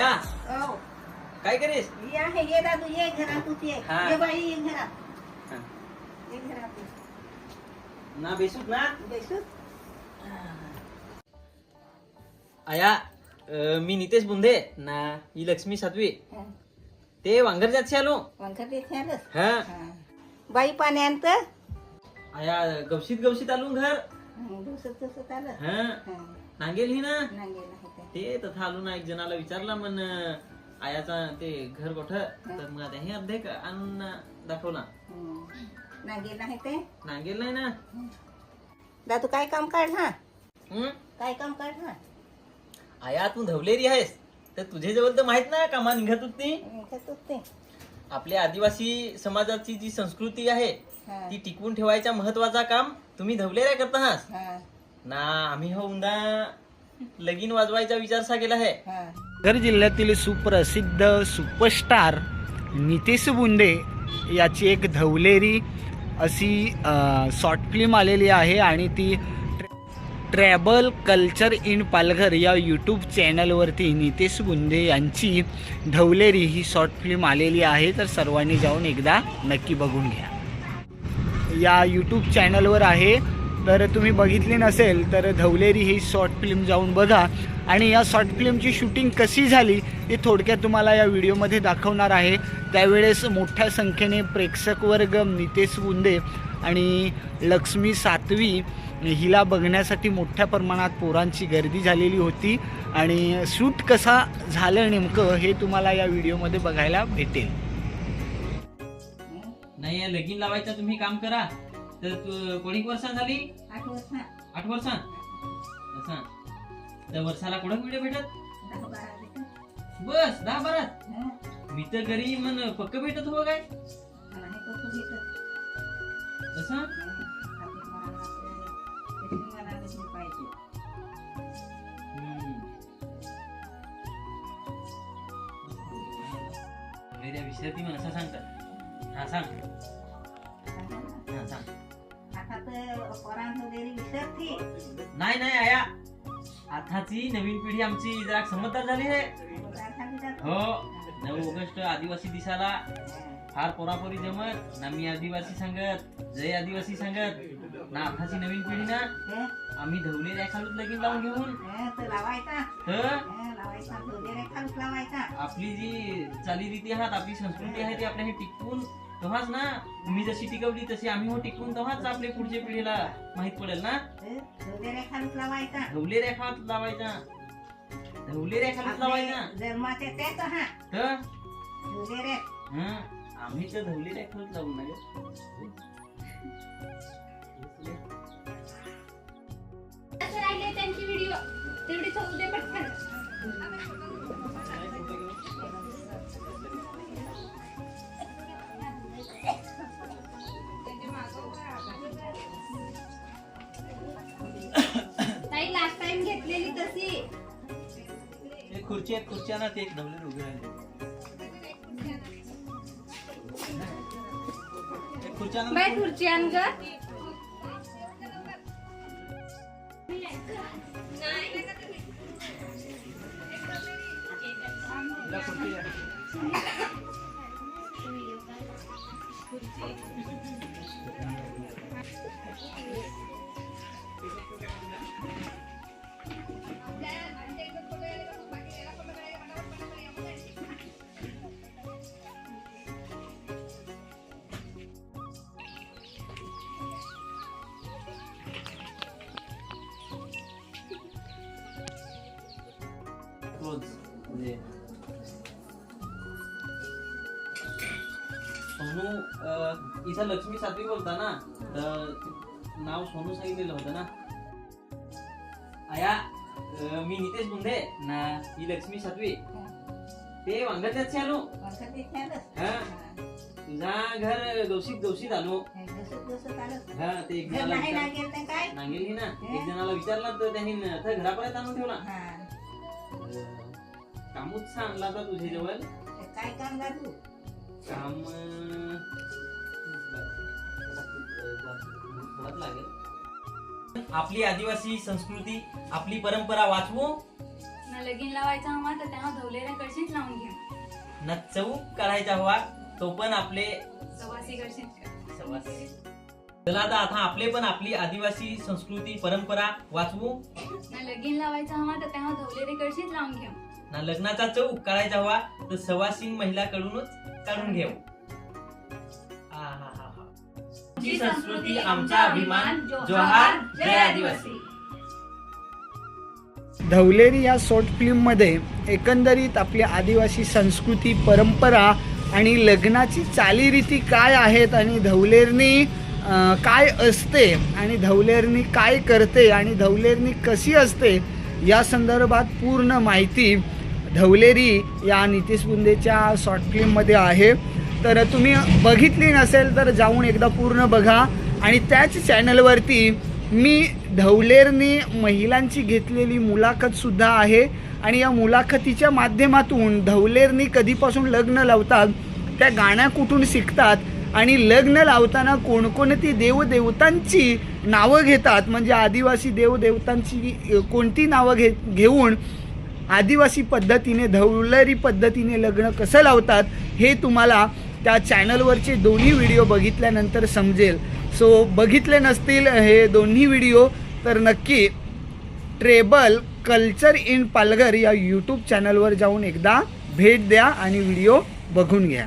आया हो. काय करीस? ये आहे ये दादू ये घरात तू ये. हा. ये बाई ये घरात. हा. ये घरात ये. ना बेसूत ना? आया अं, मी नितेश बुंदे. ना ही लक्ष्मी सातवी. हा. ते वांगर जातशी आलो पंखा ते खेळच हा. बाई पाण्यात आया गवशीत गवशीत आलो घर. आलं. हा? हा. नांगेल ही ना? ते. ते तथा आलो ना एक जणाला विचारला मन आयाचा ते घर कोठ? तर मग आता हे अर्धे आणून दाखवला. हम्म. नांगे नाही ते? नांगेल नाही ना? दादू काय काम काढ हा? हं? काय काम काढ हा? आया तू धवलेरी आहेस. तर तुझे जवळ तर माहीत ना कामा निघत होती ते आपल्या आदिवासी समाजाची जी संस्कृती आहे हा. ती टिकवून ठेवायचा महत्त्वाचा काम तुम्ही धवलेऱ्या करता आहात हा. ना आम्ही हो उंदा लगीन वाजवायचा विचार सा केला आहे. हा. पालघर जिल्ह्यातील सुप्रसिद्ध सुपरस्टार नितेश बुंदे याची एक धवलेरी अशी शॉर्ट फिल्म आलेली आहे आणि ती ट्रॅबल कल्चर इन पालघर या यूट्यूब चॅनलवरती नितेश बुंदे यांची धवलेरी ही शॉर्ट फिल्म आलेली आहे. तर सर्वांनी जाऊन एकदा नक्की बघून घ्या. या यूट्यूब चॅनलवर आहे. तर तुम्ही बघितली नसेल तर धवलेरी ही शॉर्ट फिल्म जाऊन बघा. आणि या शॉर्ट फिल्मची शूटिंग कशी झाली ते थोडक्यात तुम्हाला या व्हिडिओमध्ये दाखवणार आहे. त्यावेळेस मोठ्या संख्येने प्रेक्षकवर्ग नितेश बुंदे आणि लक्ष्मी सातवी हिला बघण्यासाठी मोठ्या प्रमाणात पोरांची गर्दी झालेली होती. आणि शूट कसा झालं नेमकं हे तुम्हाला या व्हिडिओमध्ये बघायला भेटेल. नाही लगीन लावायचं तुम्ही काम करा तर कोणी वर्षां झाली आठ वर्ष. आठ वर्षां असं तर वर्षाला कोणा व्हिडिओ भेटत. बस दहा बारा हा. मी तर घरी मन पक्क भेटत हो काय नाही तो तू लिटर. असं हा. आपण मला असं सांगतात हा सांग. हा सांग आता तर पोरांचं वगैरे विसरते. नाही नाही आया आताची नवीन पिढी आमची जरा समजदार झाली आहे? हो नऊ ऑगस्ट आदिवासी दिसाला. फार पोरापोरी जमत ना मी आदिवासी सांगत जय आदिवासी सांगत ना आताची नवीन पिढी ना हे? आम्ही धवले रेखालूत लगीन लावून घेऊन हे, तो लावायचा तर हे, लावायचा वगैरे खालूच लावायचा आपली जी चालीरीती आहात आपली संस्कृती आहे ती आपल्या हे टिकवून तेव्हाच ना तुम्ही जशी टिकवली तशी आम्ही हो टिकवून तेव्हाच आपल्या पुढच्या पिढीला माहीत पडेल ना. हे, लावायचा. धवले रेखा लावायचा. धवले रेखा लावायचा. जन्माचे तेच हा. तर? हं, आम्ही तर धवले रेखाच लावून ना त्यांची व्हिडिओ तेवढी होऊ दे पटकन. खुर्ची आहेत खुर्च्या ना ते एक धवले उभे राहिले. खुर्च्या खुर्ची आण ग. खुर्ची म्हणजे सोनू इथं लक्ष्मी सातवी बोलता ना? तर नाव सोनू सांगितलेलं होतं ना? आया अं, मी नितेश बुंदे ना ही लक्ष्मी सातवी. ते वांगरच्याच आलो हा. तुझा घर गवशीत गवशीत आलो हा ते एक जणाला विचार- नांगेली ना? एक जणाला विचारला तर त्यांनी न- तर घरापर्यंत आणून ठेवला. कामूच सांगला होता तुझे जवळ ते काय काम दादू? काम थोडाच लागेल. आपली आदिवासी संस्कृती आपली परंपरा वाचवू? ना लगीन लावायचा हवा तर तेव्हा धवलेल्या कडशी ना चौक काढायचा हवा तो पण आपले सवासी करशील. सवासी. चला आता आता आपले पण आपली आदिवासी संस्कृती परंपरा वाचवू? ना लगीन लावायचा हवा तर तेव्हा धवलेरी कळशीच लावून घ्या ना लग्नाचा चौक काढायचा हवा तर सवासीन महिलाकडूनच काढून घेऊ. आमची संस्कृती आमचा अभिमान जोहार जय आदिवासी धवलेरी या शॉर्ट फिल्ममध्ये एकंदरीत आपली आदिवासी संस्कृती परंपरा आणि लग्नाची चालीरीती काय आहेत आणि धवलेरनी काय असते आणि धवलेरनी काय करते आणि धवलेरनी कशी असते या संदर्भात पूर्ण माहिती धवलेरी या नितीश बुंदेच्या शॉर्ट फिल्ममध्ये आहे. तर तुम्ही बघितली नसेल तर जाऊन एकदा पूर्ण बघा. आणि त्याच चॅनलवरती मी धवलेरनी महिलांची घेतलेली मुलाखतसुद्धा आहे. आणि या मुलाखतीच्या माध्यमातून धवलेरनी कधीपासून लग्न लावतात त्या गाण्या कुठून शिकतात आणि लग्न लावताना कोणकोणती देवदेवतांची नावं घेतात. म्हणजे आदिवासी देवदेवतांची कोणती नावं घे घेऊन आदिवासी पद्धतीने धवलरी पद्धतीने लग्न कसं लावतात हे तुम्हाला त्या चॅनलवरचे दोन्ही व्हिडिओ बघितल्यानंतर समजेल. सो बघितले नसतील हे दोन्ही व्हिडिओ तर नक्की ट्रेबल कल्चर इन पालघर या यूट्यूब चॅनलवर जाऊन एकदा भेट द्या आणि व्हिडिओ बघून घ्या.